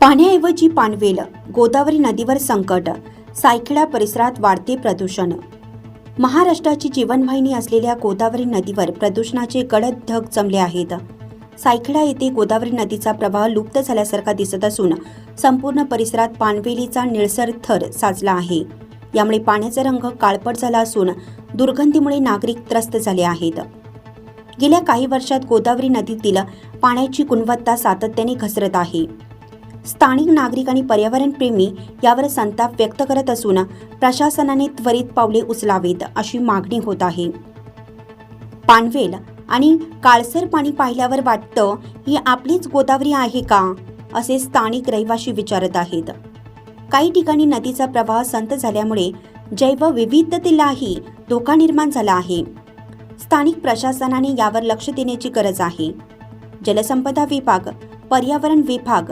पाण्याऐवजी पानवेल गोदावरी नदीवर संकट सायखेडा परिसरात वाढते प्रदूषण. महाराष्ट्राची जीवनवाहिनी असलेल्या गोदावरी नदीवर प्रदूषणाचे गडद ढग जमले आहेत. सायखेडा येथे गोदावरी नदीचा प्रवाह लुप्त झाल्यासारखा दिसत असून संपूर्ण परिसरात पानवेलीचा निळसर थर साचला आहे. यामुळे पाण्याचा रंग काळपट झाला असून दुर्गंधीमुळे नागरिक त्रस्त झाले आहेत. गेल्या काही वर्षात गोदावरी नदीतील पाण्याची गुणवत्ता सातत्याने घसरत आहे. स्थानिक नागरिक आणि पर्यावरणप्रेमी यावर संताप व्यक्त करत असून प्रशासनाने त्वरित पावले उचलावीत अशी मागणी होत आहे. पानवेल आणि काळसर पाणी पाहिल्यावर वाटतं ही आपलीच गोदावरी आहे का? असे स्थानिक रहिवाशी विचारत आहेत. काही ठिकाणी नदीचा प्रवाह संत झाल्यामुळे जैवविविधतेलाही धोका निर्माण झाला आहे. स्थानिक प्रशासनाने यावर लक्ष देण्याची गरज आहे. जलसंपदा विभाग पर्यावरण विभाग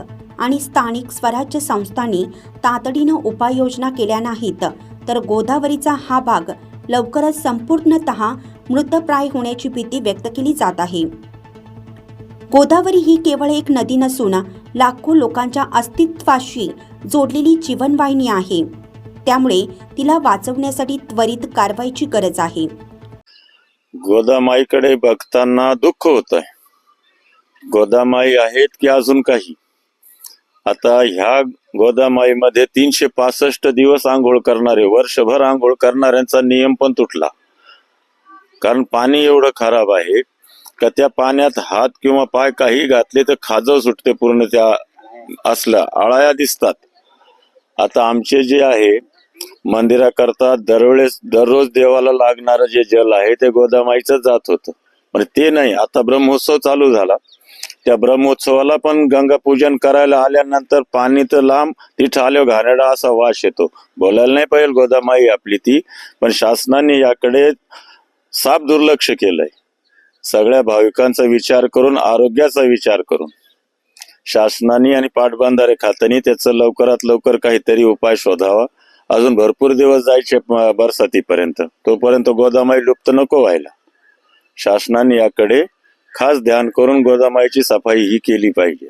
आणि स्थानिक स्वराज्य संस्थांनी तातडीनं उपाययोजना केल्या नाहीत. तर गोदावरीचा हा भाग लवकरच संपूर्णतः मृतप्राय होण्याची भीती व्यक्त केली जात आहे. गोदावरी ही केवळ एक नदी नसून लाखो लोकांच्या अस्तित्वाशी जोडलेली जीवनवाहिनी आहे. त्यामुळे तिला वाचवण्यासाठी त्वरित कारवाईची गरज आहे. गोदामाईकडे बघताना दुःख होत आहे गोदामाई आहेत की अजून काही? आता ह्या गोदामाईमध्ये तीनशे पासष्ट दिवस आंघोळ करणारे वर्षभर आंघोळ करणाऱ्यांचा नियम पण तुटला. कारण पाणी एवढं खराब आहे का त्या पाण्यात हात किंवा पाय काही घातले तर खाजव सुटते पूर्ण त्या असल्या आळाया दिसतात. आता आमचे जे आहे मंदिराकरता दरवेळेस दररोज देवाला लागणारं जे जल आहे ते गोदामाईचं जात होतं. पण ते नाही आता ब्रह्मोत्सव चालू झाला. त्या ब्रह्मोत्सवाला पण गंगा पूजन करायला आल्यानंतर पाणी तर लांब तिथं आल्यावर घाणेडा असा वास येतो. बोलायला नाही पाहिजे गोदामाई आपली ती पण शासनाने याकडे साफ दुर्लक्ष केलंय. सगळ्या भाविकांचा विचार करून आरोग्याचा विचार करून. शासनाने आणि पाटबंधारे खात्याने त्याचं लवकरात लवकर काहीतरी उपाय शोधावा. अजून भरपूर दिवस जायचे बरसातीपर्यंत. तोपर्यंत गोदामाई लुप्त नको व्हायला. शासनाने याकडे खास ध्यान करून गोदामाची सफाई ही केली पाहिजे.